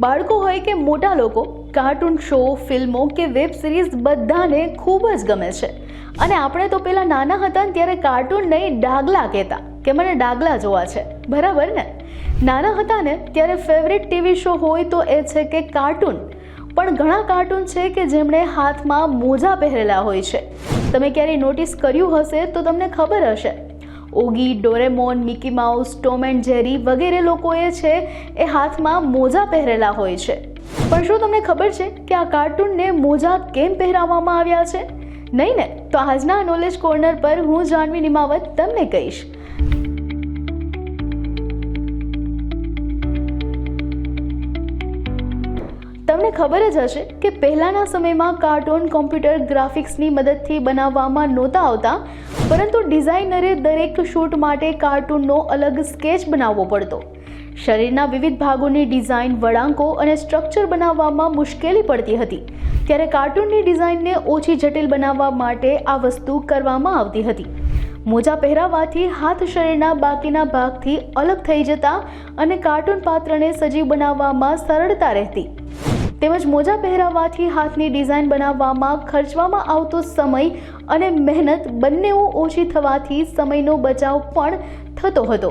બાળકો હોય કે મોટા લોકો, કાર્ટૂન શો, ફિલ્મો કે વેબ સિરીઝ બધાને ખૂબ જ ગમે છે. અને આપણે તો પેલા નાના હતા ત્યારે કાર્ટૂન નહીં ડાગલા કહેતા, કે મને ડાગલા જોવા છે. બરાબર ને? નાના હતા ને ત્યારે ફેવરેટ ટીવી શો હોય તો એ છે કે કાર્ટૂન. પણ ઘણા કાર્ટૂન છે કે જેમણે હાથમાં મોજા પહેરેલા હોય છે. તમે ક્યારેય નોટિસ કર્યું હશે તો તમને ખબર હશે. Oggy, Doraemon, Mickey Mouse, Tom and Jerry વગેરે લોકોએ છે એ હાથમાં મોજા પહેરેલા હોય છે. પણ શું તમને ખબર છે કે આ કાર્ટૂનને મોજા કેમ પહેરાવવામાં આવ્યા છે? નહીં ને? તો આજના નોલેજ કોર્નર પર હું જાનવી નિમાવત તમને કહીશ. તમને ખબર જ હશે કે પહેલાંના સમયમાં કાર્ટૂન, કોમ્પ્યુટર ગ્રાફિક્સની મદદથી બનાવવામાં નહોતા આવતા, પરંતુ ડિઝાઇનરે દરેક શૂટ માટે કાર્ટૂનનો અલગ સ્કેચ બનાવવો પડતો. શરીરના વિવિધ ભાગોની ડિઝાઇન વળાંકો અને સ્ટ્રક્ચર બનાવવામાં મુશ્કેલી પડતી હતી. ત્યારે કાર્ટૂનની ડિઝાઇનને ઓછી જટિલ બનાવવા માટે આ વસ્તુ કરવામાં આવતી હતી. મોજા પહેરાવાથી હાથ શરીરના બાકીના ભાગથી અલગ થઈ જતા અને કાર્ટૂન પાત્રને સજીવ બનાવવામાં સરળતા રહેતી. તેમજ મોજા પહેરાવવાથી હાથની ડિઝાઇન બનાવવામાં ખર્ચવામાં આવતો સમય અને મહેનત બંનેઓ ઓછી થવાથી સમયનો બચાવ પણ થતો હતો.